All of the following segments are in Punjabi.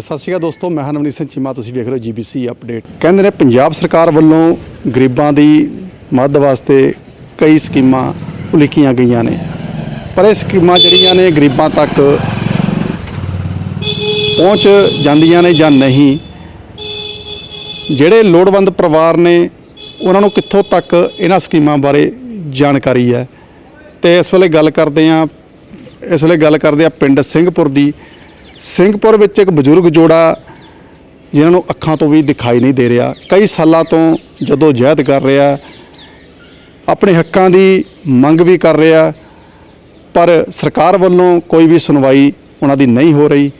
ਸਤਿ ਸ਼੍ਰੀ ਅਕਾਲ ਦੋਸਤੋ, ਮੈਂ ਹਾਂ ਸਿੰਘ ਚੀਮਾ, ਤੁਸੀਂ ਵੇਖ ਰਹੇ ਹੋ ਜੀਬੀਸੀ ਅਪਡੇਟ। ਕਹਿੰਦੇ ਨੇ ਪੰਜਾਬ ਸਰਕਾਰ ਵੱਲੋਂ ਗਰੀਬਾਂ ਦੀ ਮਦਦ ਵਾਸਤੇ ਕਈ ਸਕੀਮਾਂ ਉਲੀਕੀਆਂ ਗਈਆਂ ਨੇ। ਪਰ ਇਹ ਸਕੀਮਾਂ ਜਿਹੜੀਆਂ ਨੇ ਗਰੀਬਾਂ ਤੱਕ ਪਹੁੰਚ ਜਾਂਦੀਆਂ ਨੇ ਜਾਂ ਨਹੀਂ, ਜਿਹੜੇ ਲੋੜਵੰਦ ਪਰਿਵਾਰ ਨੇ, ਉਹਨਾਂ ਨੂੰ ਕਿੱਥੋਂ ਤੱਕ ਇਹਨਾਂ ਸਕੀਮਾਂ ਬਾਰੇ ਜਾਣਕਾਰੀ ਹੈ? ਤੇ ਇਸ ਵੇਲੇ ਗੱਲ ਕਰਦੇ ਹਾਂ, ਇਸ ਵੇਲੇ ਗੱਲ ਕਰਦੇ ਆ ਪਿੰਡ ਸਿੰਘਪੁਰ ਦੀ। ਸਿੰਘਪੁਰ ਵਿੱਚ ਇੱਕ ਬਜ਼ੁਰਗ ਜੋੜਾ ਜਿਨ੍ਹਾਂ ਨੂੰ ਅੱਖਾਂ ਤੋਂ ਵੀ ਦਿਖਾਈ ਨਹੀਂ ਦੇ ਰਿਹਾ, ਕਈ ਸਾਲਾਂ ਤੋਂ ਜਦੋਂ ਜਹਿਦ ਕਰ ਰਿਹਾ, ਆਪਣੇ ਹੱਕਾਂ ਦੀ ਮੰਗ ਵੀ ਕਰ ਰਿਹਾ, ਪਰ ਸਰਕਾਰ ਵੱਲੋਂ ਕੋਈ ਵੀ ਸੁਣਵਾਈ ਉਹਨਾਂ ਦੀ ਨਹੀਂ ਹੋ ਰਹੀ।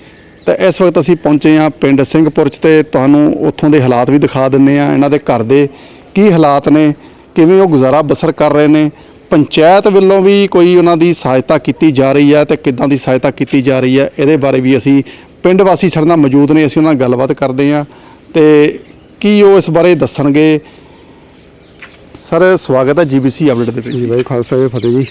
ਤਾਂ ਇਸ ਵਕਤ ਅਸੀਂ ਪਹੁੰਚੇ ਹਾਂ ਪਿੰਡ ਸਿੰਘਪੁਰ 'ਚ ਤੇ ਤੁਹਾਨੂੰ ਉੱਥੋਂ ਦੇ ਹਾਲਾਤ ਵੀ ਦਿਖਾ ਦਿੰਨੇ ਆ ਇਹਨਾਂ ਦੇ ਘਰ ਦੇ ਕੀ ਹਾਲਾਤ ਨੇ, ਕਿਵੇਂ ਉਹ ਗੁਜ਼ਾਰਾ ਬਸਰ ਕਰ ਰਹੇ ਨੇ ਪੰਚਾਇਤ ਵੱਲੋਂ ਵੀ ਕੋਈ ਉਹਨਾਂ ਦੀ ਸਹਾਇਤਾ ਕੀਤੀ ਜਾ ਰਹੀ ਹੈ ਤੇ ਕਿੱਦਾਂ ਦੀ ਸਹਾਇਤਾ ਕੀਤੀ ਜਾ ਰਹੀ ਹੈ ਇਹਦੇ ਬਾਰੇ ਵੀ ਅਸੀਂ ਪਿੰਡ ਵਾਸੀ ਸਾਡੇ ਨਾਲ ਮੌਜੂਦ ਨੇ ਅਸੀਂ ਉਹਨਾਂ ਨਾਲ ਗੱਲਬਾਤ ਕਰਦੇ ਹਾਂ। ਤੇ ਕੀ ਉਹ ਇਸ ਬਾਰੇ ਦੱਸਣਗੇ? ਸਰ ਸਵਾਗਤ ਹੈ ਜੀਬੀਸੀ ਅਪਡੇਟ ਦੇ ਜੀ ਵਿੱਚ ਬਾਈ ਖਾਲਸਾ ਜੀ ਫਤਿਹ ਜੀ।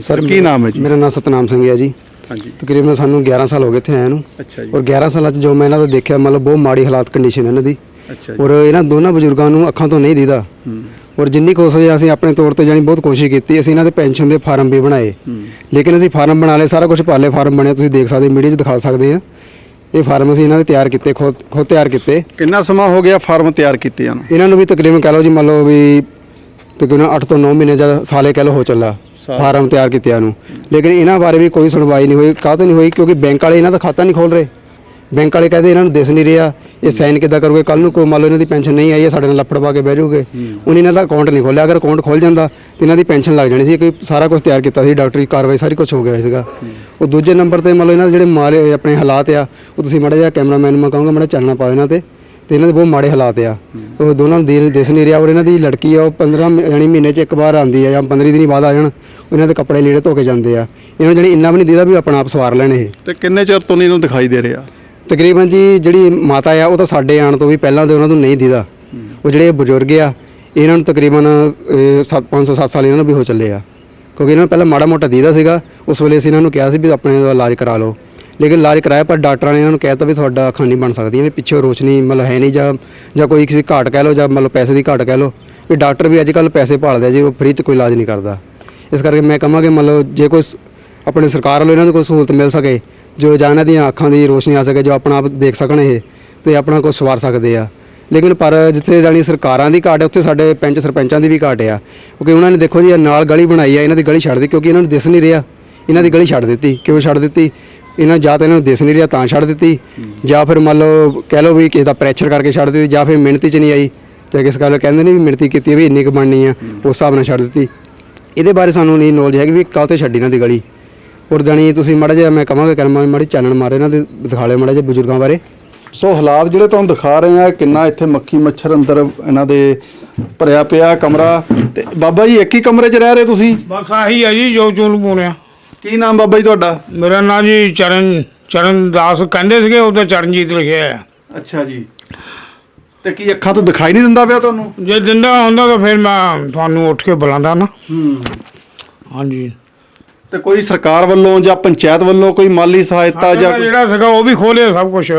ਸਰ ਕੀ ਨਾਮ ਹੈ ਜੀ? ਮੇਰਾ ਨਾਮ ਸਤਨਾਮ ਸਿੰਘ ਹੈ ਜੀ। ਹਾਂਜੀ। ਤਕਰੀਬਨ ਸਾਨੂੰ 11 ਸਾਲ ਹੋ ਗਏ ਇੱਥੇ ਆਏ ਨੂੰ। ਅੱਛਾ ਜੀ। ਔਰ 11 ਸਾਲਾਂ 'ਚ ਜੋ ਮੈਂ ਇਹਨਾਂ ਦਾ ਦੇਖਿਆ ਮਤਲਬ ਬਹੁਤ ਮਾੜੀ ਹਾਲਾਤ ਕੰਡੀਸ਼ਨ ਇਹਨਾਂ ਦੀ। ਅੱਛਾ ਜੀ। ਔਰ ਇਹਨਾਂ ਦੋਨਾਂ ਬਜ਼ੁਰਗਾਂ ਨੂੰ ਅੱਖਾਂ ਤੋਂ ਨਹੀਂ ਦੀਦਾ। ਹੂੰ। ਔਰ ਜਿੰਨੀ ਕੋਸ਼ਿਸ਼ ਅਸੀਂ ਆਪਣੇ ਤੌਰ ਤੇ ਜਾਣੀ ਬਹੁਤ ਕੋਸ਼ਿਸ਼ ਕੀਤੀ ਅਸੀਂ ਇਹਨਾਂ ਦੇ ਪੈਨਸ਼ਨ ਦੇ ਫਾਰਮ ਵੀ ਬਣਾਏ। ਲੇਕਿਨ ਅਸੀਂ ਫਾਰਮ ਬਣਾ ਲਏ ਸਾਰਾ ਕੁਝ ਪਾਲੇ ਫਾਰਮ ਬਣੇ ਤੁਸੀਂ ਦੇਖ ਸਕਦੇ ਮੀਡੀਆ 'ਚ ਦਿਖਾ ਸਕਦੇ ਆ। ਇਹ ਫਾਰਮ ਅਸੀਂ ਇਹਨਾਂ ਦੇ ਤਿਆਰ ਕੀਤੇ ਖੁਦ ਖੁਦ ਤਿਆਰ ਕੀਤੇ। ਕਿੰਨਾ ਸਮਾਂ ਹੋ ਗਿਆ ਫਾਰਮ ਤਿਆਰ ਕੀਤਿਆਂ ਨੂੰ? ਇਹਨਾਂ ਨੂੰ ਵੀ ਤਕਰੀਬਨ ਕਹ ਲਓ ਜੀ ਮੰਨ ਲਓ ਵੀ ਤਕਰੀਬਨ 8 ਤੋਂ 9 ਮਹੀਨੇ ਜਾਂ ਸਾਲੇ ਕਹਿ ਲਓ ਹੋ ਚੱਲਾ। ਫਾਰਮ ਤਿਆਰ ਕੀਤਿਆਂ ਨੂੰ। ਲੇਕਿਨ ਇਹਨਾਂ ਬਾਰੇ ਵੀ ਕੋਈ ਸੁਣਵਾਈ ਨਹੀਂ ਹੋਈ ਕਾਹਤੋਂ ਨਹੀਂ ਹੋਈ ਕਿਉਂਕਿ ਬੈਂਕ ਵਾਲੇ ਇਹਨਾਂ ਦਾ ਖਾਤਾ ਨਹੀਂ ਖੋਲ ਰਹੇ। ਬੈਂਕ ਵਾਲੇ ਕਹਿੰਦੇ ਇਹਨਾਂ ਨੂੰ ਦਿਸ ਨਹੀਂ ਰਿਹਾ ਇਹ ਸਾਈਨ ਕਿੱਦਾਂ ਕਰੋਗੇ? ਕੱਲ ਨੂੰ ਕੋਈ ਮੰਨ ਲਓ ਇਹਨਾਂ ਦੀ ਪੈਨਸ਼ਨ ਨਹੀਂ ਆਈ ਹੈ ਸਾਡੇ ਨਾਲ ਲੱਫੜ ਪਾ ਕੇ ਬਹਿ ਜਾਓਗੇ। ਉਹਨੇ ਇਹਨਾਂ ਦਾ ਅਕਾਊਂਟ ਨਹੀਂ ਖੋਲਿਆ ਅਗਰ ਅਕਾਊਂਟ ਖੋਲ ਜਾਂਦਾ ਤੇ ਇਹਨਾਂ ਦੀ ਪੈਨਸ਼ਨ ਲੱਗ ਜਾਣੀ ਸੀ ਕਿ ਸਾਰਾ ਕੁਝ ਤਿਆਰ ਕੀਤਾ ਸੀ ਡਾਕਟਰੀ ਕਾਰਵਾਈ ਸਾਰੀ ਕੁਝ ਹੋ ਗਿਆ ਸੀਗਾ। ਉਹ ਦੂਜੇ ਨੰਬਰ ਤੇ ਮੰਨ ਲਓ ਇਹਨਾਂ ਦੇ ਜਿਹੜੇ ਮਾਰੇ ਹੋਏ ਆਪਣੇ ਹਾਲਾਤ ਆ ਉਹ ਤੁਸੀਂ ਮਾੜਾ ਜਿਹਾ ਕੈਮਰਾਮੈਨ ਨੂੰ ਮੈਂ ਕਹਾਂਗਾ ਮਾੜਾ ਚਾਨਣਾ ਪਾਓ ਇਹਨਾਂ ਤੇ ਤੇ ਇਹਨਾਂ ਦੇ ਬਹੁਤ ਮਾੜੇ ਹਾਲਾਤ ਆ। ਉਹ ਦੋਨਾਂ ਨੂੰ ਦੇ ਦਿਸ ਨਹੀਂ ਰਿਹਾ ਔਰ ਇਹਨਾਂ ਦੀ ਲੜਕੀ ਆ ਉਹ 15 ਮ- ਯਾਨੀ ਮਹੀਨੇ 'ਚ ਇੱਕ ਵਾਰ ਆਉਂਦੀ ਆ ਜਾਂ 15 ਦਿਨੀ ਬਾਅਦ ਆ ਜਾਣ ਇਹਨਾਂ ਦੇ ਕੱਪੜੇ ਲੀੜੇ ਧੋ ਕੇ ਜਾਂਦੇ ਆ। ਇਹਨਾਂ ਨੂੰ ਜਿਹੜੀ ਇੰਨਾ ਵੀ ਨਹੀਂ ਦੀਦਾ ਵੀ ਆਪਣਾ ਆਪ ਸਵਾਰ ਲੈਣ ਇਹ। ਤੇ ਕਿੰਨੇ ਚਿਰ ਤੋਂ ਨਹੀਂ ਇਹਨੂੰ ਦਿਖਾਈ ਦੇ ਰਿਹਾ? ਤਕਰੀਬਨ ਜੀ ਜਿਹੜੀ ਮਾਤਾ ਆ ਉਹ ਤਾਂ ਸਾਡੇ ਆਣ ਤੋਂ ਵੀ ਪਹਿਲਾਂ ਦੇ ਉਹਨਾਂ ਨੂੰ ਨਹੀਂ ਦੀਦਾ। ਉਹ ਜਿਹੜੇ ਬਜ਼ੁਰਗ ਆ ਇਹਨਾਂ ਨੂੰ ਤਕਰੀਬਨ 7 500 7 ਸਾਲ ਇਹਨਾਂ ਨੂੰ ਵੀ ਹੋ ਚੱਲੇ ਆ। ਕਿਉਂਕਿ ਇਹਨਾਂ ਨੂੰ ਪਹਿਲਾਂ ਮਾੜਾ ਮੋਟਾ ਦੀਦਾ ਸੀਗਾ ਉਸ ਵੇਲੇ ਅਸੀਂ ਇਹਨਾਂ ਨੂੰ ਕਿਹਾ ਸੀ ਵੀ ਆਪਣੇ ਦਾ ਇਲਾਜ ਕਰਾ ਲਓ। ਲੇਕਿਨ ਇਲਾਜ ਕਰਾਇਆ ਪਰ ਡਾਕਟਰਾਂ ਨੇ ਇਹਨਾਂ ਨੂੰ ਕਹਿਤਾ ਵੀ ਤੁਹਾਡਾ ਅੱਖਾਂ ਨਹੀਂ ਬਣ ਸਕਦੀਆਂ ਵੀ ਪਿੱਛੇ ਰੋਸ਼ਨੀ ਮਤਲਬ ਹੈ ਨਹੀਂ ਜਾਂ ਜਾਂ ਕੋਈ ਕਿਸੇ ਘਾਟ ਕਹਿ ਲਓ ਜਾਂ ਮਤਲਬ ਪੈਸੇ ਦੀ ਘਾਟ ਕਹਿ ਲਓ। ਵੀ ਡਾਕਟਰ ਵੀ ਅੱਜ ਕੱਲ੍ਹ ਪੈਸੇ ਭਾਲਦੇ ਆ ਜੀ ਉਹ ਫ੍ਰੀ 'ਚ ਕੋਈ ਇਲਾਜ ਨਹੀਂ ਕਰਦਾ। ਇਸ ਕਰਕੇ ਮੈਂ ਕਹਾਂਗਾ ਮਤਲਬ ਜੇ ਕੋਈ ਆਪਣੇ ਸਰਕਾਰ ਵੱਲੋਂ ਇਹਨਾਂ ਨੂੰ ਕੋਈ ਸਹੂਲਤ ਮਿਲ ਸਕੇ ਜੋ ਜਾਂ ਇਹਨਾਂ ਦੀਆਂ ਅੱਖਾਂ ਦੀ ਰੋਸ਼ਨੀ ਆ ਸਕੇ, ਜੋ ਆਪਣਾ ਆਪ ਦੇਖ ਸਕਣ ਇਹ ਤੇ ਆਪਣਾ ਕੁਝ ਸਵਾਰ ਸਕਦੇ ਆ। ਲੇਕਿਨ ਪਰ ਜਿੱਥੇ ਜਾਣੀ ਸਰਕਾਰਾਂ ਦੀ ਘਾਟ ਹੈ, ਉੱਥੇ ਸਾਡੇ ਪੰਚ ਸਰਪੰਚਾਂ ਦੀ ਵੀ ਘਾਟ ਆ। ਕਿਉਂਕਿ ਉਹਨਾਂ ਨੇ ਦੇਖੋ ਜੀ, ਇਹ ਨਾਲ ਗਲੀ ਬਣਾਈ ਆ, ਇਹਨਾਂ ਦੀ ਗਲੀ ਛੱਡ ਦਿੱਤੀ, ਕਿਉਂਕਿ ਇਹਨਾਂ ਨੂੰ ਦਿਸ ਨਹੀਂ ਰਿਹਾ। ਇਹਨਾਂ ਦੀ ਗਲੀ ਛੱਡ ਦਿੱਤੀ। ਕਿਉਂ ਛੱਡ ਦਿੱਤੀ? ਇਹਨਾਂ ਜਾਂ ਤਾਂ ਇਹਨਾਂ ਨੂੰ ਦਿਸ ਨਹੀਂ ਰਿਹਾ, ਤਾਂ ਛੱਡ ਦਿੱਤੀ। ਜਾਂ ਫਿਰ ਮੰਨ ਲਓ, ਕਹਿ ਲਓ ਵੀ ਕਿਸੇ ਦਾ ਪ੍ਰੈਸ਼ਰ ਕਰਕੇ ਛੱਡ ਦਿੱਤੀ, ਜਾਂ ਫਿਰ ਮਿਹਨਤੀ ਚ ਨਹੀਂ ਆਈ। ਜਾਂ ਕਿਸ ਗੱਲ ਕਹਿੰਦੇ ਨੇ ਵੀ ਮਿਹਨਤੀ ਕੀਤੀ ਵੀ ਇੰਨੀ ਕੁ ਬਣਨੀ ਆ, ਉਸ ਹਿਸਾਬ ਨਾਲ ਛੱਡ ਦਿੱਤੀ। ਇਹਦੇ ਬਾਰੇ ਸਾਨੂੰ ਨਹੀਂ ਨੌਲੇਜ ਹੈਗੀ ਵੀ ਕਾਹ ਤੇ ਛੱਡੀ ਇਹਨਾਂ ਦੀ ਗਲੀ। ਔਰ ਜਾਣੀ ਤੁਸੀਂ ਮਾੜਾ ਜਿਹਾ ਮੈਂ ਕਹਾਂਗਾ ਕਰਮਾ ਮਾੜੀ ਚਾਨਣ ਮਾਰੇ ਇਹਨਾਂ ਦੇ ਦਿਖਾ ਲਿਓ ਮਾੜਾ ਜਿਹਾ ਬਜ਼ੁਰਗਾਂ ਬਾਰੇ। ਸੋ ਹਾਲਾਤ ਜਿਹੜੇ ਤੁਹਾਨੂੰ ਦਿਖਾ ਰਹੇ ਆ ਕਿੰਨਾ ਇੱਥੇ ਮੱਖੀ ਮੱਛਰ ਅੰਦਰ ਇਹਨਾਂ ਦੇ ਭਰਿਆ ਪਿਆ ਕਮਰਾ। ਤੇ ਬਾਬਾ ਜੀ ਇੱਕ ਹੀ ਕਮਰੇ 'ਚ ਰਹਿ ਰਹੇ ਤੁਸੀਂ? ਬਸ ਆਹੀ ਹੈ ਜੀ ਜੋ ਚੁਲ ਪੂਣਿਆ ਕੀ ਨਾਮ ਬਾਬਾ ਜੀ ਤੁਹਾਡਾ? ਮੇਰਾ ਨਾਂ ਜੀ ਚਰਨ ਚਰਨ ਦਾਸ ਕਹਿੰਦੇ ਸੀਗੇ ਉਹਦਾ ਚਰਨਜੀਤ ਲਿਖਿਆ ਹੈ ਅੱਛਾ ਜੀ। ਤੇ ਕੀ ਅੱਖਾਂ ਤੋਂ ਦਿਖਾਈ ਨਹੀਂ ਦਿੰਦਾ ਪਿਆ ਤੁਹਾਨੂੰ? ਜੇ ਦਿੰਦਾ ਹੁੰਦਾ ਤਾਂ ਫਿਰ ਮੈਂ ਤੁਹਾਨੂੰ ਉੱਠ ਕੇ ਬੁਲਾਉਂਦਾ ਨਾ। ਹੂੰ। ਹਾਂਜੀ। ਤੇ ਕੋਈ ਸਰਕਾਰ ਵੱਲੋਂ ਜਾਂ ਪੰਚਾਇਤ ਵੱਲੋਂ ਕੋਈ ਮਾਲੀ ਸਹਾਇਤਾ ਜਾਂ ਜਿਹੜਾ ਸੀਗਾ ਉਹ ਵੀ ਖੋਲਿਆ ਸਭ ਕੁਝ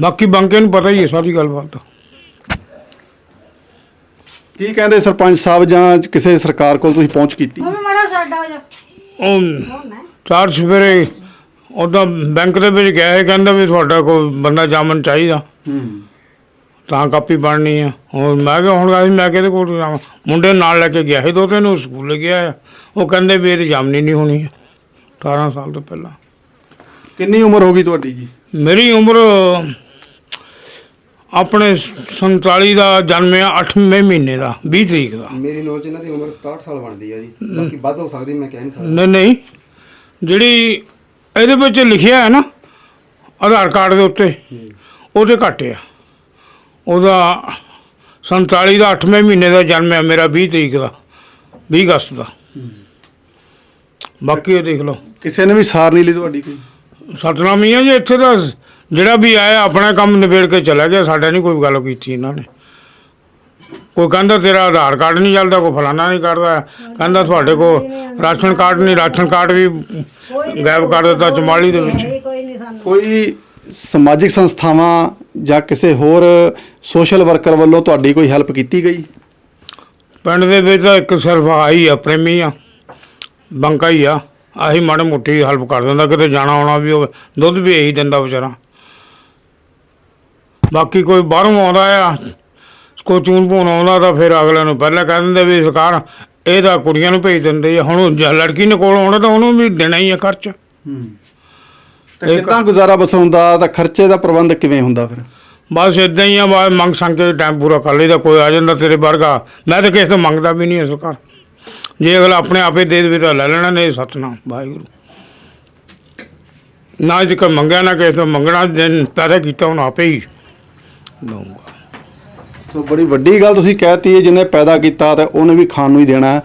ਬਾਕੀ ਬੰਕੇ ਨੂੰ ਪਤਾ ਹੀ ਹੈ ਸਾਰੀ ਗੱਲਬਾਤ। ਕੀ ਕਹਿੰਦੇ ਸਰਪੰਚ ਸਾਹਿਬ ਜਾਂ ਕਿਸੇ ਸਰਕਾਰ ਕੋਲ ਤੁਸੀਂ ਪਹੁੰਚ ਕੀਤੀ? ਮੰਮੀ ਮੜਾ ਸਾਡਾ ਹੋ ਜਾ। ਉਹ ਚਾਰ ਸਵੇਰੇ ਉਹਦਾ ਬੈਂਕ ਦੇ ਵਿੱਚ ਗਿਆ ਸੀ ਕਹਿੰਦਾ ਵੀ ਤੁਹਾਡਾ ਕੋਈ ਬੰਦਾ ਜਾਮਨ ਚਾਹੀਦਾ। ਹੂੰ। ਤਾਂ ਕਾਪੀ ਬਣਨੀ ਆ। ਹੁਣ ਮੈਂ ਕਿਹਾ ਹੁਣ ਅਸੀਂ ਮੈਂ ਕਿਹਦੇ ਕੋਲ ਜਾਵਾਂ? ਮੁੰਡੇ ਨਾਲ ਲੈ ਕੇ ਗਿਆ ਸੀ ਦੋ ਤਿੰਨ ਸਕੂਲ ਗਿਆ ਆ। ਉਹ ਕਹਿੰਦੇ ਵੀ ਇਹਦੀ ਜਾਮਨੀ ਨਹੀਂ ਹੋਣੀ। ਹੈ 18 ਸਾਲ ਤੋਂ ਪਹਿਲਾਂ। ਕਿੰਨੀ ਉਮਰ ਹੋ ਗਈ ਤੁਹਾਡੀ ਜੀ? ਮੇਰੀ ਉਮਰ ਆਪਣੇ 47 ਦਾ ਜਨਮ ਆ 8ਵੇਂ ਮਹੀਨੇ ਦਾ 20 ਤਰੀਕ ਦਾ। ਮੇਰੀ ਨੌਲੇਜ ਇਹਨਾਂ ਦੀ ਉਮਰ 67 ਸਾਲ ਬਣਦੀ ਆ ਜੀ। ਬਾਕੀ ਵੱਧ ਹੋ ਸਕਦੀ ਮੈਂ ਕਹਿ ਨਹੀਂ ਸਕਦਾ। ਨਹੀਂ ਨਹੀਂ। ਜਿਹੜੀ ਇਹਦੇ ਵਿੱਚ ਲਿਖਿਆ ਹੈ ਨਾ ਆਧਾਰ ਕਾਰਡ ਦੇ ਉੱਤੇ ਉਹਦੇ ਘੱਟ ਆ। ਉਹਦਾ 47 ਦਾ 8ਵੇਂ ਮਹੀਨੇ ਦਾ ਜਨਮ ਹੈ ਮੇਰਾ 20 ਤਰੀਕ ਦਾ 20 ਅਗਸਤ ਦਾ। ਬਾਕੀ ਇਹ ਦੇਖ ਲਓ। ਕਿਸੇ ਨੇ ਵੀ ਸਾਰ ਨਹੀਂ ਲਈ ਤੁਹਾਡੀ ਕੋਈ? ਸਤਨਾਮ ਹੀ ਆ ਜੀ ਇੱਥੇ ਦਾ ਜਿਹੜਾ ਵੀ ਆਇਆ ਆਪਣਾ ਕੰਮ ਨਿਬੇੜ ਕੇ ਚਲਾ ਗਿਆ ਸਾਡਾ ਨਹੀਂ ਕੋਈ ਗੱਲ ਕੀਤੀ ਇਹਨਾਂ ਨੇ। ਕੋਈ ਕਹਿੰਦਾ ਤੇਰਾ ਆਧਾਰ ਕਾਰਡ ਨਹੀਂ ਚੱਲਦਾ ਕੋਈ ਫਲਾਣਾ ਨਹੀਂ ਕਰਦਾ ਕਹਿੰਦਾ ਤੁਹਾਡੇ ਕੋਲ ਰਾਸ਼ਨ ਕਾਰਡ ਨਹੀਂ ਰਾਸ਼ਨ ਕਾਰਡ ਵੀ ਗਾਇਬ ਕਰ ਦਿੱਤਾ ਚਮਾਲੀ ਦੇ ਵਿੱਚ। ਕੋਈ ਸਮਾਜਿਕ ਸੰਸਥਾਵਾਂ ਜਾਂ ਕਿਸੇ ਹੋਰ ਸੋਸ਼ਲ ਵਰਕਰ ਵੱਲੋਂ ਤੁਹਾਡੀ ਕੋਈ ਹੈਲਪ ਕੀਤੀ ਗਈ? ਪਿੰਡ ਦੇ ਵਿੱਚ ਤਾਂ ਇੱਕ ਸਿਰਫ ਆਈ ਆ ਪ੍ਰੇਮੀ ਆ ਬੰਕਾ ਹੀ ਆ। ਆਹੀ ਮਾੜੀ ਮੋਟੀ ਹੈਲਪ ਕਰ ਦਿੰਦਾ ਕਿਤੇ ਜਾਣਾ ਆਉਣਾ ਵੀ ਹੋਵੇ ਦੁੱਧ ਵੀ ਇਹੀ ਦਿੰਦਾ ਵਿਚਾਰਾ। ਬਾਕੀ ਕੋਈ ਬਾਹਰੋਂ ਆਉਂਦਾ ਆ ਕੋਈ ਚੂਨ ਭੂਨ ਆਉਂਦਾ ਤਾਂ ਫਿਰ ਅਗਲੇ ਨੂੰ ਪਹਿਲਾਂ ਕਹਿ ਦਿੰਦੇ ਵੀ ਸਰਕਾਰ ਇਹ ਤਾਂ ਕੁੜੀਆਂ ਨੂੰ ਭੇਜ ਦਿੰਦੇ ਆ ਹੁਣ ਜੇ ਲੜਕੀ ਨੇ ਕੋਲ ਆਉਣਾ ਤਾਂ ਉਹਨੂੰ ਵੀ ਦੇਣਾ ਹੀ ਆ ਖਰਚ। ਤੇ ਕਿੱਦਾਂ ਗੁਜ਼ਾਰਾ ਬਸਾਉਂਦਾ ਤਾਂ ਖਰਚੇ ਦਾ ਪ੍ਰਬੰਧ ਕਿਵੇਂ ਹੁੰਦਾ ਫਿਰ? ਬਸ ਇਦਾਂ ਹੀ ਆ ਬਸ ਮੰਗ ਸੰਗ ਕੇ ਟਾਈਮ ਪੂਰਾ ਕਰ ਲਈਦਾ ਕੋਈ ਆ ਜਾਂਦਾ ਤੇਰੇ ਵਰਗਾ। ਮੈਂ ਤਾਂ ਕਿਸੇ ਤੋਂ ਮੰਗਦਾ ਵੀ ਨਹੀਂ ਇਸ ਘਰ। ਜੇ ਅਗਲਾ ਆਪਣੇ ਆਪੇ ਦੇ ਦੇਵੇ ਤਾਂ ਲੈ ਲੈਣਾ ਨਹੀਂ ਸਤਨਾਮ ਵਾਹਿਗੁਰੂ। ਨਾ ਜੇ ਕੋਈ ਮੰਗਿਆ ਨਾ ਕਿਸੇ ਤੋਂ ਮੰਗਣਾ ਜਿਨ ਪੈਦਾ ਕੀਤਾ ਹੁਣ ਆਪੇ ਹੀ ਦਊਂਗਾ। ਸੋ ਬੜੀ ਵੱਡੀ ਗੱਲ ਤੁਸੀਂ ਕਹਿਤੀ ਹੈ ਜਿਹਨੇ ਪੈਦਾ ਕੀਤਾ ਤੇ ਉਹਨੇ ਵੀ ਖਾਣ ਨੂੰ ਹੀ ਦੇਣਾ ਹੈ।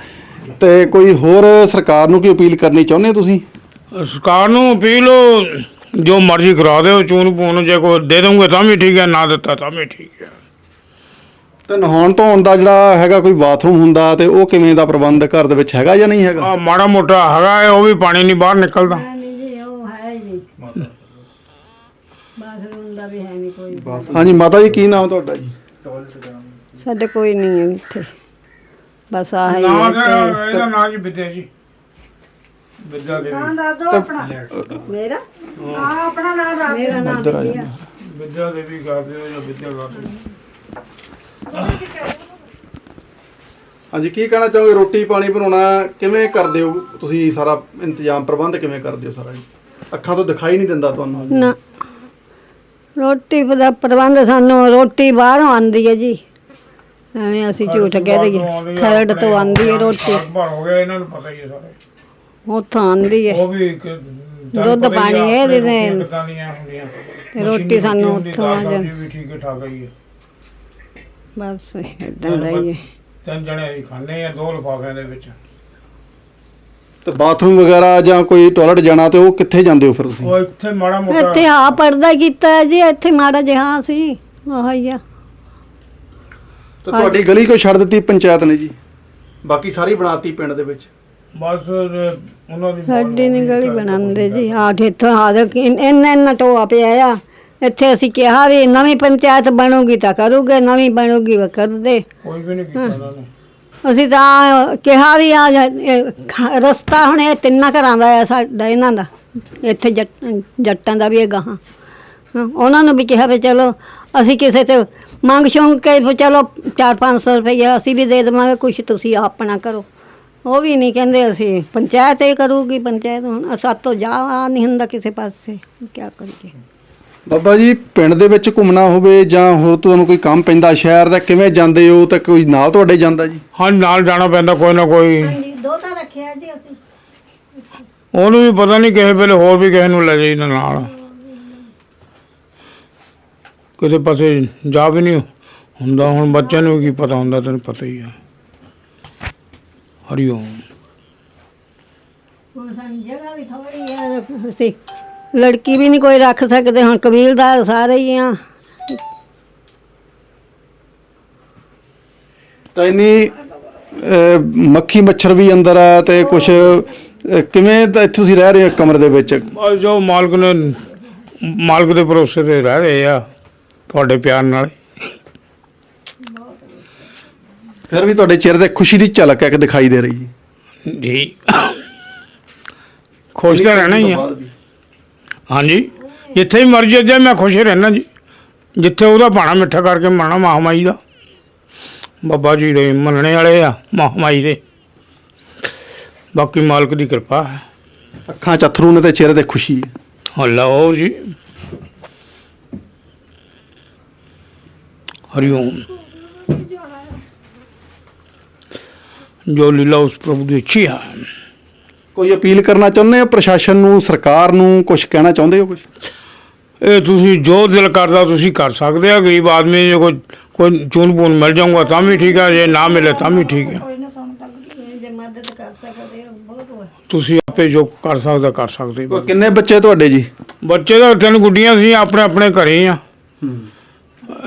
ਤੇ ਕੋਈ ਹੋਰ ਸਰਕਾਰ ਨੂੰ ਕੀ ਅਪੀਲ ਕਰਨੀ ਚਾਹੁੰਦੇ ਹੋ ਤੁਸੀਂ? ਸਰਕਾਰ ਨੂੰ ਅਪੀਲ ਜੋ ਮਰਜ਼ੀ ਕਰਾ ਦਿਓ ਚੂਨ ਪੂਨ ਜੇ ਕੋਈ ਦੇ ਦੋਗੇ ਤਾਂ ਵੀ ਠੀਕ ਹੈ ਨਾ ਦਿੱਤਾ ਤਾਂ ਵੀ ਠੀਕ ਹੈ। ਤੇ ਨਹਾਉਣ ਧੋਣ ਦਾ ਜਿਹੜਾ ਹੈਗਾ ਕੋਈ ਬਾਥਰੂਮ ਹੁੰਦਾ ਤੇ ਉਹ ਕਿਵੇਂ ਦਾ ਪ੍ਰਬੰਧ ਘਰ ਦੇ ਵਿੱਚ ਹੈਗਾ ਜਾਂ ਨਹੀਂ ਹੈਗਾ? ਆ ਮਾੜਾ ਮੋਟਾ ਹੈਗਾ ਹੈ, ਉਹ ਵੀ ਪਾਣੀ ਨਹੀਂ ਬਾਹਰ ਨਿਕਲਦਾ। ਨਹੀਂ ਜੀ ਉਹ ਹੈ ਜੀ ਬਾਥਰੂਮ ਦਾ ਵੀ ਹੈ ਨਹੀਂ ਕੋਈ। ਹਾਂਜੀ ਮਾਤਾ ਜੀ ਕੀ ਨਾਮ ਤੁਹਾਡਾ ਜੀ? ਸਾਡੇ ਕੋਈ ਨਹੀਂ ਹੈ ਇੱਥੇ। ਬਸ ਆਹ ਹੀ ਨਾ ਹੈ ਤਾਂ ਇਹਦਾ ਨਾਂ ਜੀ ਵਿਦਿਆ ਜੀ। ਵਿਦਿਆ ਦੇਵੀ ਮੇਰਾ? ਆ ਆਪਣਾ ਨਾਮ ਦੱਸ ਮੇਰਾ ਨਾਮ ਇੱਧਰ ਆ ਜਾਓ। ਵਿਦਿਆ ਦੇਵੀ ਕਰਦੇ ਹੋ ਜਾਂ ਵਿਦਿਆ ਕਰਦੇ ਹੋ ਹਾਂਜੀ ਕੀ ਕਹਿਣਾ ਚਾਹੋਗੇ? ਰੋਟੀ ਪਾਣੀ ਬਣਾਉਣਾ ਕਿਵੇਂ ਕਰਦੇ ਹੋ? ਤੁਸੀਂ ਸਾਰਾ ਇੰਤਜ਼ਾਮ ਪ੍ਰਬੰਧ ਕਿਵੇਂ ਕਰਦੇ ਹੋ ਸਾਰਾ ਜੀ? ਅੱਖਾਂ ਤੋਂ ਦਿਖਾਈ ਨਹੀਂ ਦਿੰਦਾ ਤੁਹਾਨੂੰ ਨਾ। ਰੋਟੀ ਦਾ ਪ੍ਰਬੰਧ ਸਾਨੂੰ ਰੋਟੀ ਬਾਹਰੋਂ ਆਂਦੀ ਹੈ ਜੀ। ਐਵੇਂ ਅਸੀਂ ਝੂਠ ਕਹਿ ਦਈਏ। ਖਰੜ ਤੋਂ ਆਂਦੀ ਹੈ ਰੋਟੀ। ਭਰ ਹੋ ਗਿਆ ਇਹਨਾਂ ਨੂੰ ਪਤਾ ਹੀ ਹੈ ਸਾਰੇ। ਉੱਥੋਂ ਆਂਦੀ ਹੈ। ਉਹ ਵੀ ਇੱਕ ਦੁੱਧ ਪਾਣੀ ਇਹ ਦੇ ਦੇ। ਕਿਦਾਂ ਦੀਆਂ ਹੁੰਦੀਆਂ। ਤੇ ਰੋਟੀ ਸਾਨੂੰ ਉੱਥੋਂ ਆ ਜਾਂਦੀ ਸਬਜ਼ੀ ਵੀ ਠੀਕ ਠਾਕ ਹੀ ਹੈ ਬਸ ਇਦਾਂ ਰਹੀਏ ਤਿੰਨ ਜਣੇ ਅਸੀਂ ਖਾਂਦੇ ਆ ਦੋ ਲਿਫਾਫਿਆਂ ਦੇ ਵਿੱਚ। ਤੇ ਬਾਥਰੂਮ ਵਗੈਰਾ ਜਾਂ ਕੋਈ ਟਾਇਲਟ ਜਾਣਾ ਤੇ ਉਹ ਕਿੱਥੇ ਜਾਂਦੇ ਹੋ ਫਿਰ ਤੁਸੀਂ? ਉਹ ਇੱਥੇ ਮਾੜਾ ਮੋਟਾ ਇੱਥੇ ਆ ਪਰਦਾ ਕੀਤਾ ਹੈ ਜੀ ਇੱਥੇ ਮਾੜਾ ਜਿਹਾ ਸੀ ਆਹ ਹੀ ਆ। ਤੇ ਤੁਹਾਡੀ ਗਲੀ ਕੋਈ ਛੱਡ ਦਿੱਤੀ ਪੰਚਾਇਤ ਨੇ ਜੀ? ਬਾਕੀ ਸਾਰੀ ਬਣਾਤੀ ਪਿੰਡ ਦੇ ਵਿੱਚ? ਬਸ ਉਹਨਾਂ ਦੀ ਸਾਡੀ ਨੀ ਗਲੀ ਬਣਾਉਂਦੇ ਜੀ। ਆਠ ਇੱਥੋਂ ਆਦੇ ਇੰਨਾ ਇੰਨਾ ਟੋਆ ਪਿਆ ਆ। ਇੱਥੇ ਅਸੀਂ ਕਿਹਾ ਵੀ ਨਵੀਂ ਪੰਚਾਇਤ ਬਣੂਗੀ ਤਾਂ ਕਰੂਗੇ ਨਵੀਂ ਬਣੂਗੀ ਉਹ ਕਰਦੇ ਕੋਈ ਵੀ ਨਹੀਂ ਕੀਤਾ ਉਹਨਾਂ ਨੇ। ਅਸੀਂ ਤਾਂ ਕਿਹਾ ਵੀ ਆ ਰਸਤਾ ਹੁਣ ਇਹ ਤਿੰਨਾਂ ਘਰਾਂ ਦਾ ਆ ਸਾਡਾ ਇਹਨਾਂ ਦਾ। ਇੱਥੇ ਜੱਟ ਦਾ ਵੀ ਇਹ ਗਾਹਾਂ। ਹਾਂ, ਉਹਨਾਂ ਨੂੰ ਵੀ ਕਿਹਾ ਵੀ ਚਲੋ ਅਸੀਂ ਕਿਸੇ ਤੇ ਮੰਗ ਸ਼ੌਂਕ ਕੇ ਵੀ ਚਲੋ 4-500 ਰੁਪਏ ਅਸੀਂ ਵੀ ਦੇ ਦੇਵਾਂਗੇ ਕੁਝ ਤੁਸੀਂ ਆਪਣਾ ਕਰੋ। ਉਹ ਵੀ ਨਹੀਂ ਕਹਿੰਦੇ ਅਸੀਂ ਪੰਚਾਇਤ ਹੀ ਕਰੂਗੀ ਪੰਚਾਇਤ ਹੁਣ ਸਾਤੋਂ ਜਾ ਨਹੀਂ ਹੁੰਦਾ ਕਿਸੇ ਪਾਸੇ ਕੀ ਕਰੀਏ। ਬਾਬਾ ਜੀ ਪਿੰਡ ਦੇ ਵਿੱਚ ਘੁੰਮਣਾ ਹੋਵੇ ਜਾਂ ਹੋਰ ਤੁਹਾਨੂੰ ਕੋਈ ਕੰਮ ਪੈਂਦਾ ਸ਼ਹਿਰ ਦਾ ਕਿਵੇਂ ਜਾਂਦੇ ਹੋ ਤਾਂ ਕੋਈ ਨਾਲ ਤੁਹਾਡੇ ਜਾਂਦਾ ਜੀ? ਹਾਂ ਨਾਲ ਜਾਣਾ ਪੈਂਦਾ ਕੋਈ ਨਾ ਕੋਈ। ਹਾਂਜੀ ਦੋ ਤਾਂ ਰੱਖਿਆ ਜੀ ਅਸੀਂ। ਉਹਨੂੰ ਵੀ ਪਤਾ ਨਹੀਂ ਕਿਸੇ ਵੇਲੇ ਹੋਰ ਵੀ ਕਿਸੇ ਨੂੰ ਲੈ ਜਾਈਦਾ ਨਾਲ। ਕਿਤੇ ਪਾਸੇ ਜਾ ਵੀ ਨਹੀਂ ਹੁੰਦਾ ਹੁਣ ਬੱਚਿਆਂ ਨੂੰ ਕੀ ਪਤਾ ਹੁੰਦਾ ਤੈਨੂੰ ਪਤਾ ਹੀ ਆ। ਹਰੀ ਓਮ ਹੁਣ ਸਾਨੂੰ ਜਗ੍ਹਾ ਵੀ ਥੋੜੀ ਹੈ ਅਸੀਂ ਲੜਕੀ ਵੀ ਨਹੀਂ ਕੋਈ ਰੱਖ ਸਕਦੇ ਹੁਣ ਕਬੀਲਦਾਰ ਸਾਰੇ ਹੀ ਆ। ਤਾਂ ਇੰਨੀ ਅਹ, ਮੱਖੀ ਮੱਛਰ ਵੀ ਅੰਦਰ ਆ ਤੇ ਕੁਝ ਕਿਵੇਂ ਤਾਂ ਇੱਥੇ ਤੁਸੀਂ ਰਹਿ ਰਹੇ ਹੋ ਕਮਰੇ ਦੇ ਵਿੱਚ? ਜੋ ਮਾਲਕ ਨੇ ਮਾਲਕ ਦੇ ਭਰੋਸੇ ਤੇ ਰਹਿ ਰਹੇ ਆ ਤੁਹਾਡੇ ਪਿਆਰ ਨਾਲ। ਫਿਰ ਵੀ ਤੁਹਾਡੇ ਚਿਹਰੇ ਤੇ ਖੁਸ਼ੀ ਦੀ ਝਲਕ ਇੱਕ ਦਿਖਾਈ ਦੇ ਰਹੀ ਹੈ ਜੀ। ਖੁਸ਼ ਤਾਂ ਰਹਿਣਾ ਹੀ ਆ। ਹਾਂਜੀ। ਜਿੱਥੇ ਵੀ ਮਰਜ਼ੀ ਜੇ ਮੈਂ ਖੁਸ਼ ਹੀ ਰਹਿਣਾ ਜੀ। ਜਿੱਥੇ ਉਹਦਾ ਭਾਣਾ ਮਿੱਠਾ ਕਰਕੇ ਮੰਨਣਾ ਮਹਾਮਾਈ ਦਾ। ਬਾਬਾ ਜੀ ਦੇ ਮੰਨਣੇ ਵਾਲੇ ਆ ਮਹਾਮਾਈ ਦੇ। ਬਾਕੀ ਮਾਲਕ ਦੀ ਕਿਰਪਾ ਹੈ। ਅੱਖਾਂ ਚ ਅਥਰੂ ਨੇ ਤੇ ਚਿਹਰੇ ਤੇ ਖੁਸ਼ੀ ਹੈ। ਹਲੋ ਜੀ। ਹਰੀ ਜੋ ਲੀਲਾ ਉਸ ਪ੍ਰਭੂ ਦੀ ਇੱਛੀ ਹੈ ਕੋਈ ਅਪੀਲ ਕਰਨਾ ਚਾਹੁੰਦੇ ਹੋ? ਪ੍ਰਸ਼ਾਸਨ ਨੂੰ ਸਰਕਾਰ ਨੂੰ ਕੁਝ ਕਹਿਣਾ ਚਾਹੁੰਦੇ ਹੋ ਕੁਝ ਇਹ ਤੁਸੀਂ ਜੋ ਦਿਲ ਕਰਦਾ ਤੁਸੀਂ ਕਰ ਸਕਦੇ ਆ। ਗਰੀਬ ਆਦਮੀ ਜੇ ਕੋਈ ਕੋਈ ਚੂਨ ਪੂਨ ਮਿਲ ਜਾਊਗਾ ਤਾਂ ਵੀ ਠੀਕ ਹੈ ਜੇ ਨਾ ਮਿਲੇ ਤਾਂ ਵੀ ਠੀਕ ਹੈ ਜੇ ਮਦਦ ਕਰ ਸਕਦੇ ਹੋ ਬਹੁਤ ਤੁਸੀਂ ਆਪੇ ਜੋ ਕਰ ਸਕਦਾ ਕਰ ਸਕਦੇ ਕੋਈ ਕਿੰਨੇ ਬੱਚੇ ਤੁਹਾਡੇ ਜੀ? ਬੱਚੇ ਦਾ ਤਿੰਨ ਗੁੱਡੀਆਂ ਸੀ ਆਪਣੇ ਆਪਣੇ ਘਰੇ ਆ।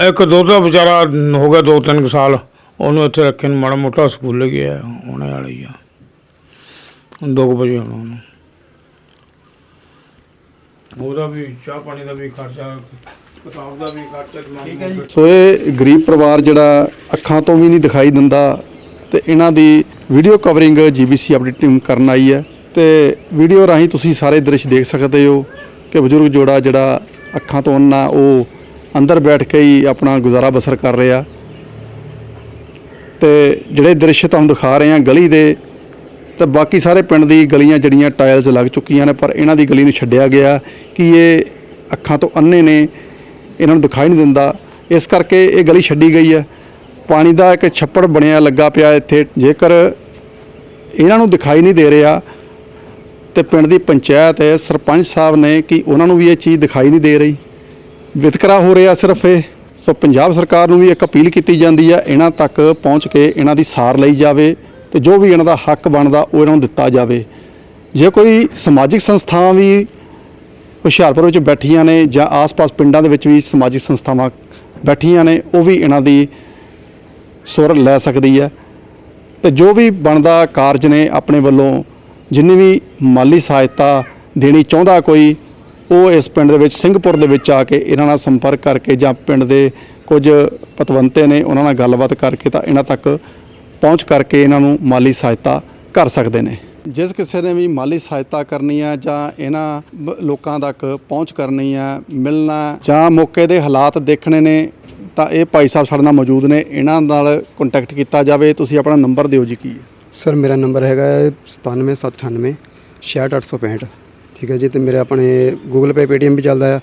ਇੱਕ ਦੋ ਦਾ ਵਿਚਾਰਾ ਹੋ ਗਿਆ ਦੋ ਤਿੰਨ ਕੁ ਸਾਲ। ਉਹਨੂੰ ਇੱਥੇ ਰੱਖੇ ਨੂੰ ਮਾੜਾ ਮੋਟਾ ਸਕੂਲ ਗਿਆ ਆਉਣੇ ਵਾਲੀ ਆ ਦੋ ਕੁ ਵਜੇ ਆਉਣਾ ਉਹਨੂੰ। ਉਹਦਾ ਵੀ ਚਾਹ ਪਾਣੀ ਦਾ ਵੀ ਖਰਚਾ ਕਿਤਾਬ ਦਾ ਵੀ ਖਰਚਾ ਠੀਕ ਹੈ ਜੀ। ਸੋ ਇਹ ਗਰੀਬ ਪਰਿਵਾਰ ਜਿਹੜਾ ਅੱਖਾਂ ਤੋਂ ਵੀ ਨਹੀਂ ਦਿਖਾਈ ਦਿੰਦਾ ਤੇ ਇਹਨਾਂ ਦੀ video covering GBC update team ਕਰਨ ਆਈ ਹੈ ਤੇ ਵੀਡੀਓ ਰਾਹੀਂ ਤੁਸੀਂ ਸਾਰੇ ਦ੍ਰਿਸ਼ ਦੇਖ ਸਕਦੇ ਹੋ ਕਿ ਬਜ਼ੁਰਗ ਜੋੜਾ ਜਿਹੜਾ ਅੱਖਾਂ ਤੋਂ ਅੰਨਾ ਉਹ ਅੰਦਰ ਬੈਠ ਕੇ ਹੀ ਆਪਣਾ ਗੁਜ਼ਾਰਾ ਬਸਰ ਕਰ ਰਿਹਾ। ਤੇ ਜਿਹੜੇ ਦ੍ਰਿਸ਼ ਤੁਹਾਨੂੰ ਦਿਖਾ ਰਹੇ ਹਾਂ ਗਲੀ ਦੇ, ਤੇ ਬਾਕੀ ਸਾਰੇ ਪਿੰਡ ਦੀ ਗਲੀਆਂ ਜਿਹੜੀਆਂ ਟਾਇਲਸ ਲੱਗ ਚੁੱਕੀਆਂ ਨੇ, ਪਰ ਇਹਨਾਂ ਦੀ ਗਲੀ ਨੂੰ ਛੱਡਿਆ ਗਿਆ ਕਿ ਇਹ ਅੱਖਾਂ ਤੋਂ ਅੰਨੇ ਨੇ, ਇਹਨਾਂ ਨੂੰ ਦਿਖਾਈ ਨਹੀਂ ਦਿੰਦਾ। ਇਸ ਕਰਕੇ ਇਹ ਗਲੀ ਛੱਡੀ ਗਈ ਹੈ। ਪਾਣੀ ਦਾ ਇੱਕ ਛੱਪੜ ਬਣਿਆ ਲੱਗਾ ਪਿਆ ਇੱਥੇ। ਜੇਕਰ ਇਹਨਾਂ ਨੂੰ ਦਿਖਾਈ ਨਹੀਂ ਦੇ ਰਿਹਾ, ਤੇ ਪਿੰਡ ਦੀ ਪੰਚਾਇਤ ਹੈ ਸਰਪੰਚ ਸਾਹਿਬ ਨੇ ਕਿ ਉਹਨਾਂ ਨੂੰ ਵੀ ਇਹ ਚੀਜ਼ ਦਿਖਾਈ ਨਹੀਂ ਦੇ ਰਹੀ। ਵਿਤਕਰਾ ਹੋ ਰਿਹਾ ਸਿਰਫ ਇਹ। ਸੋ ਪੰਜਾਬ ਸਰਕਾਰ ਨੂੰ ਵੀ ਇੱਕ ਅਪੀਲ ਕੀਤੀ ਜਾਂਦੀ ਹੈ, ਇਹਨਾਂ ਤੱਕ ਪਹੁੰਚ ਕੇ ਇਹਨਾਂ ਦੀ ਸਾਰ ਲਈ ਜਾਵੇ ਤੇ ਜੋ ਵੀ ਇਹਨਾਂ ਦਾ ਹੱਕ ਬਣਦਾ ਉਹ ਇਹਨਾਂ ਨੂੰ ਦਿੱਤਾ ਜਾਵੇ। ਜੇ ਕੋਈ ਸਮਾਜਿਕ ਸੰਸਥਾਵਾਂ ਵੀ ਹੁਸ਼ਿਆਰਪੁਰ ਵਿੱਚ ਬੈਠੀਆਂ ਨੇ ਜਾਂ ਆਸ-ਪਾਸ ਪਿੰਡਾਂ ਦੇ ਵਿੱਚ ਵੀ ਸਮਾਜਿਕ ਸੰਸਥਾਵਾਂ ਬੈਠੀਆਂ ਨੇ, ਉਹ ਵੀ ਇਹਨਾਂ ਦੀ ਸੁਰ ਲੈ ਸਕਦੀ ਹੈ। ਤੇ ਜੋ ਵੀ ਬਣਦਾ ਕਾਰਜ ਨੇ ਆਪਣੇ ਵੱਲੋਂ, ਜਿੰਨੀ ਵੀ ਮਾਲੀ ਸਹਾਇਤਾ ਦੇਣੀ ਚਾਹੁੰਦਾ ਕੋਈ ਉਹ ਇਸ ਪਿੰਡ ਦੇ ਵਿੱਚ, ਸਿੰਘਪੁਰ ਦੇ ਵਿੱਚ ਆ ਕੇ ਇਹਨਾਂ ਨਾਲ ਸੰਪਰਕ ਕਰਕੇ ਜਾਂ ਪਿੰਡ ਦੇ ਕੁਝ ਪਤਵੰਤੇ ਨੇ ਉਹਨਾਂ ਨਾਲ ਗੱਲਬਾਤ ਕਰਕੇ ਤਾਂ ਇਹਨਾਂ ਤੱਕ ਪਹੁੰਚ ਕਰਕੇ ਇਹਨਾਂ ਨੂੰ ਮਾਲੀ ਸਹਾਇਤਾ ਕਰ ਸਕਦੇ ਨੇ। ਜਿਸ ਕਿਸੇ ਨੇ ਵੀ ਮਾਲੀ ਸਹਾਇਤਾ ਕਰਨੀ ਹੈ ਜਾਂ ਇਹਨਾਂ ਲੋਕਾਂ ਤੱਕ ਪਹੁੰਚ ਕਰਨੀ ਹੈ ਮਿਲਣਾ ਜਾਂ ਮੌਕੇ ਦੇ ਹਾਲਾਤ ਦੇਖਣੇ ਨੇ, ਤਾਂ ਇਹ ਭਾਈ ਸਾਹਿਬ ਸਾਡੇ ਨਾਲ ਮੌਜੂਦ ਨੇ। ਇਹਨਾਂ ਨਾਲ ਕੰਟੈਕਟ ਕੀਤਾ ਜਾਵੇ। ਤੁਸੀਂ ਆਪਣਾ ਨੰਬਰ ਦਿਓ ਜੀ ਕੀ? ਸਰ, ਮੇਰਾ ਨੰਬਰ ਹੈਗਾ 97798 66865 ਠੀਕ ਹੈ ਜੀ, ਤੇ ਮੇਰੇ ਆਪਣੇ ਗੂਗਲ ਪੇ ਪੇਟੀਐਮ ਵੀ ਚੱਲਦਾ ਆ।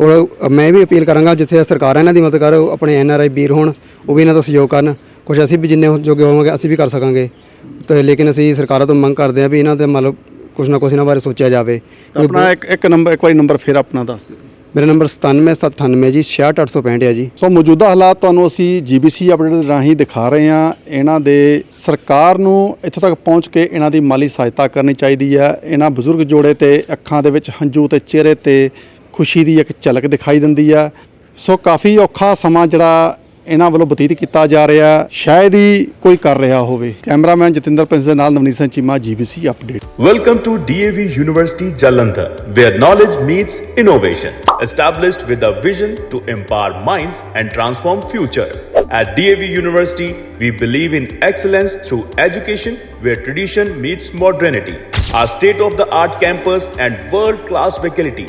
ਔਰ ਮੈਂ ਵੀ ਅਪੀਲ ਕਰਾਂਗਾ, ਜਿੱਥੇ ਸਰਕਾਰਾਂ ਇਹਨਾਂ ਦੀ ਮਦਦ ਕਰ ਆਪਣੇ ਐਨ ਆਰ ਆਈ ਵੀਰ ਹੋਣ, ਉਹ ਵੀ ਇਹਨਾਂ ਦਾ ਸਹਿਯੋਗ ਕਰਨ। ਕੁਝ ਅਸੀਂ ਵੀ ਜਿੰਨੇ ਜੋਗੇ ਹੋਵਾਂਗੇ, ਅਸੀਂ ਵੀ ਕਰ ਸਕਾਂਗੇ। ਤੇ ਲੇਕਿਨ ਅਸੀਂ ਸਰਕਾਰਾਂ ਤੋਂ ਮੰਗ ਕਰਦੇ ਹਾਂ ਵੀ ਇਹਨਾਂ ਦੇ ਮਤਲਬ ਕੁਝ ਨਾ ਕੁਝ ਇਹਨਾਂ ਬਾਰੇ ਸੋਚਿਆ ਜਾਵੇ। ਆਪਣਾ ਇੱਕ ਇੱਕ ਨੰਬਰ ਇੱਕ ਵਾਰੀ ਨੰਬਰ ਫਿਰ ਆਪਣਾ ਦੱਸ ਦਿਓ। ਮੇਰਾ ਨੰਬਰ 97798 ਜੀ 66865 ਹੈ ਜੀ। ਸੋ ਮੌਜੂਦਾ ਹਾਲਾਤ ਤੁਹਾਨੂੰ ਅਸੀਂ ਜੀਬੀਸੀ ਅਪਡੇਟ ਰਾਹੀਂ ਦਿਖਾ ਰਹੇ ਹਾਂ। ਇਹਨਾਂ ਦੇ ਸਰਕਾਰ ਨੂੰ ਇੱਥੋਂ ਤੱਕ ਪਹੁੰਚ ਕੇ ਇਹਨਾਂ ਦੀ ਮਾਲੀ ਸਹਾਇਤਾ ਕਰਨੀ ਚਾਹੀਦੀ ਹੈ। ਇਹਨਾਂ ਬਜ਼ੁਰਗ ਜੋੜੇ ਤੇ ਅੱਖਾਂ ਦੇ ਵਿੱਚ ਹੰਝੂ ਤੇ ਚਿਹਰੇ ਤੇ ਖੁਸ਼ੀ ਦੀ ਇੱਕ ਝਲਕ ਦਿਖਾਈ ਦਿੰਦੀ ਹੈ। ਸੋ ਕਾਫੀ ਔਖਾ ਸਮਾਂ ਜਿਹੜਾ ਇਹਨਾਂ ਵੱਲੋਂ ਬਤੀਤ ਕੀਤਾ ਜਾ ਰਿਹਾ ਹੈ। ਸ਼ਾਇਦ ਹੀ ਕੋਈ ਕਰ ਰਿਹਾ ਹੋਵੇ ਕੈਮਰਾਮੈਨ ਜਤਿੰਦਰ ਪ੍ਰਿੰਸ ਦੇ ਨਾਲ Navneet Singh Cheema GBC update Welcome to DAV University Jalandhar, where knowledge meets innovation. Established with a vision to empower minds and transform futures. At DAV University, we believe in excellence through education where tradition meets modernity. Our state of the art campus and world class faculty